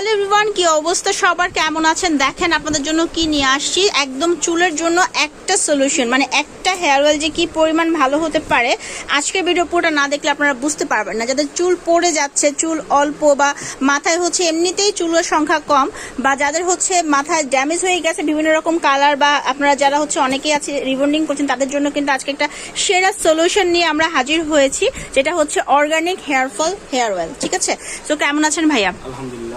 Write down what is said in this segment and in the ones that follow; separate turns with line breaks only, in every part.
Hello everyone, কি অবস্থা? সবার কেমন আছেন? দেখেন আপনাদের জন্য কি নিয়ে আসছি। একদম চুলের জন্য একটা সলিউশন মানে একটা হেয়ার অয়েল যে কি পরিমাণ ভালো হতে পারে। আজকের ভিডিও পুরোটা না দেখলে আপনারা বুঝতে পারবেন না। যাদের চুল পড়ে যাচ্ছে, চুল অল্প বা মাথায় হচ্ছে এমনিতেই চুলের সংখ্যা কম বা যাদের হচ্ছে মাথায় ড্যামেজ হয়ে গেছে বিভিন্ন রকম কালার বা আপনারা যারা হচ্ছে অনেকেই আছে রিবন্ডিং করছেন, তাদের জন্য কিন্তু আজকে একটা সেরা সলিউশন নিয়ে আমরা হাজির হয়েছি, যেটা হচ্ছে organic hair fall hair oil ঠিক আছে? তো কেমন আছেন ভাইয়া?
আলহামদুলিল্লাহ।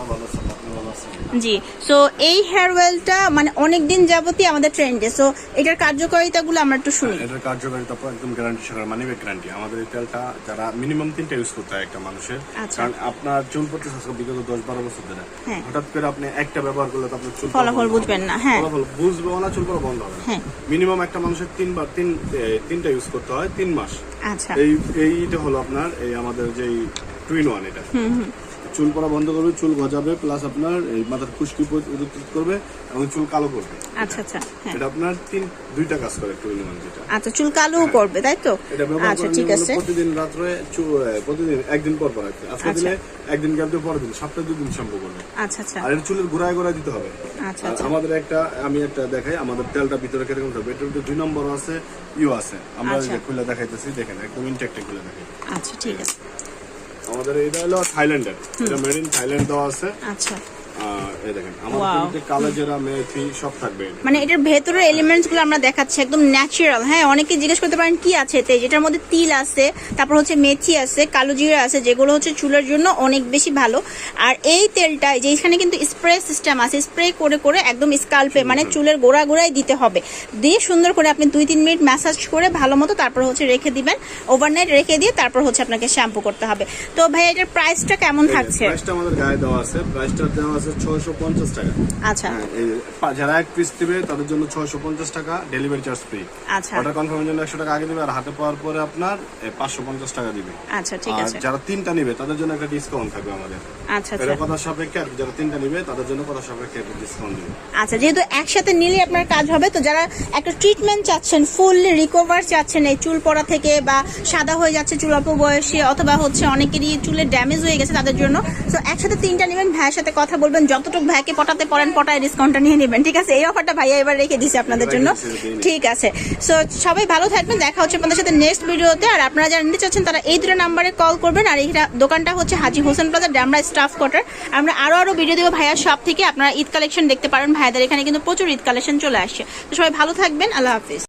জি সো এই হেয়ার অয়েলটা মানে অনেক দিন যাবতই আমাদের ট্রেন্ডে সো এটার কার্যকারিতাগুলো আমরা একটু শুনি।
এটার কার্যকারিতা একদম গ্যারান্টি সহকারে মানি গ্যারান্টি আমাদের এই তেলটা যারা মিনিমাম তিনটা ইউজ করতে হয় একটা মানুষের
আচ্ছা।
কারণ আপনার চুল পড়তে আজকে বিগত দশ বারো বছর ধরে।
হ্যাঁ।
হঠাৎ করে আপনি একটা ব্যবহার করলে তো আপনার চুল
ফলাফল বুঝবেন না, হ্যাঁ।
ফলাফল বুঝবেও না চুল পড়া বন্ধ হবে
হ্যাঁ।
মিনিমাম একটা মানুষের তিনবার তিন তিনটা ইউজ করতে হয় তিন মাস।
আচ্ছা।
এই এইটা হলো আপনার এই আমাদের যেই টুইন ওয়ান এটা। চুল পড়া বন্ধ করবে চুল গজাবে প্লাস আপনার এই মাথার খুশকি প্রতিরোধ করবে এবং চুল কালো করবে।
আচ্ছা আচ্ছা হ্যাঁ।
এটা আপনার তিন দুইটা কাজ করে টুইন ওয়ান যেটা।
আচ্ছা চুল কালোও করবে তাই তো? আচ্ছা ঠিক আছে।
প্রতিদিন রাত্রে প্রতিদিন একদিন পর পর আজকে
আচ্ছা।
দিলে একদিন গ্যাপ দিয়ে পরের দিন সপ্তাহে দুদিন শ্যাম্পু করবে।
আচ্ছা আচ্ছা।
আর চুলের গোড়ায় গোড়ায় দিতে হবে।
আচ্ছা আচ্ছা।
আমাদের একটা আমি একটা দেখাই আমাদের তেলটা ভিতরে কীরকম থাকবে এটার ভিতরে দুই নম্বর আছে ইউ আছে। আমরা
আচ্ছা।
খুলে দেখাইতেছি দেখেন একদম ইনটেক্টে খুলে দেখাই
আচ্ছা ঠিক আছে।
আমাদের এটা হলো থাইল্যান্ডের এটা মেড ইন থাইল্যান্ড দেওয়া আছে।
আচ্ছা। মানে এটার ভেতরের এলিমেন্টসগুলো আমরা দেখাচ্ছি একদম ন্যাচারাল হ্যাঁ অনেকে জিজ্ঞেস করতে পারেন কি আছে এতে? যেটার মধ্যে তিল আছে তারপর হচ্ছে মেথি আছে কালো জিরা আছে যেগুলো হচ্ছে চুলের জন্য অনেক বেশি ভালো। আর এই তেলটা যে এখানে কিন্তু স্প্রে সিস্টেম আছে স্প্রে করে করে একদম স্কাল্পে মানে চুলের গোড়া গোড়ায় দিতে হবে। দিয়ে সুন্দর করে আপনি দুই তিন মিনিট ম্যাসাজ করে ভালো মতো তারপর হচ্ছে রেখে দিবেন। ওভারনাইট রেখে দিয়ে তারপর হচ্ছে আপনাকে শ্যাম্পু করতে হবে। তো ভাই এটার প্রাইসটা কেমন থাকছে?
প্রাইসটা আমাদের গায়ে দেওয়া আছে। প্রাইসটা দেওয়া আছে ছয়শো পঞ্চাশ টাকা।
আচ্ছা।
হ্যাঁ, যারা এক পিস দিবে তাদের জন্য ছয়শো পঞ্চাশ টাকা ডেলিভারি চার্জ ফ্রি
আচ্ছা।
অর্ডার কনফার্মের জন্য একশো টাকা আগে দিবে আর হাতে পাওয়ার পরে আপনার পাঁচশো পঞ্চাশ টাকা দিবে।
আচ্ছা ঠিক আছে।
যারা তিনটা নিবে তাদের জন্য একটা ডিসকাউন্ট থাকবে আমাদের।
আচ্ছা
এটা
আচ্ছা
কথা সাপেক্ষে আর যারা তিনটা নিবে তাদের জন্য কথা সাপেক্ষে একটা ডিসকাউন্ট দিবে।
আচ্ছা যেহেতু একসাথে নিলে আপনার কাজ হবে তো যারা একটা ট্রিটমেন্ট চাচ্ছেন ফুললি রিকভার চাচ্ছেন এই চুল পড়া থেকে বা সাদা হয়ে যাচ্ছে চুল অল্প বয়সে অথবা হচ্ছে অনেকেরই চুলের ড্যামেজ হয়ে গেছে তাদের জন্য তো একসাথে তিনটা নেবেন ভাইয়ের সাথে কথা বলবেন যতটুকু ভাইকে পটাতে পারেন পটায় ডিসকাউন্টটা নিয়ে নেবেন। ঠিক আছে? এই অফারটা ভাইয়া এবার রেখে দিছে আপনাদের জন্য। ঠিক আছে। সো সবাই ভালো থাকবেন দেখা হচ্ছে আপনাদের সাথে নেক্সট ভিডিওতে আর আপনারা যারা নিতে চাচ্ছেন তারা এই দুটো নাম্বারে কল করবেন। আর এইটা দোকানটা হচ্ছে Haji Hossain plaza Demra staff quarter আমরা আরও আরও ভিডিও দেবো ভাইয়ার শপ থেকে। আপনারা ঈদ কালেকশন দেখতে পারেন। ভাইয়াদের এখানে কিন্তু প্রচুর ঈদ কালেকশন চলে আসছে। তো সবাই ভালো থাকবেন। আল্লাহ হাফিজ।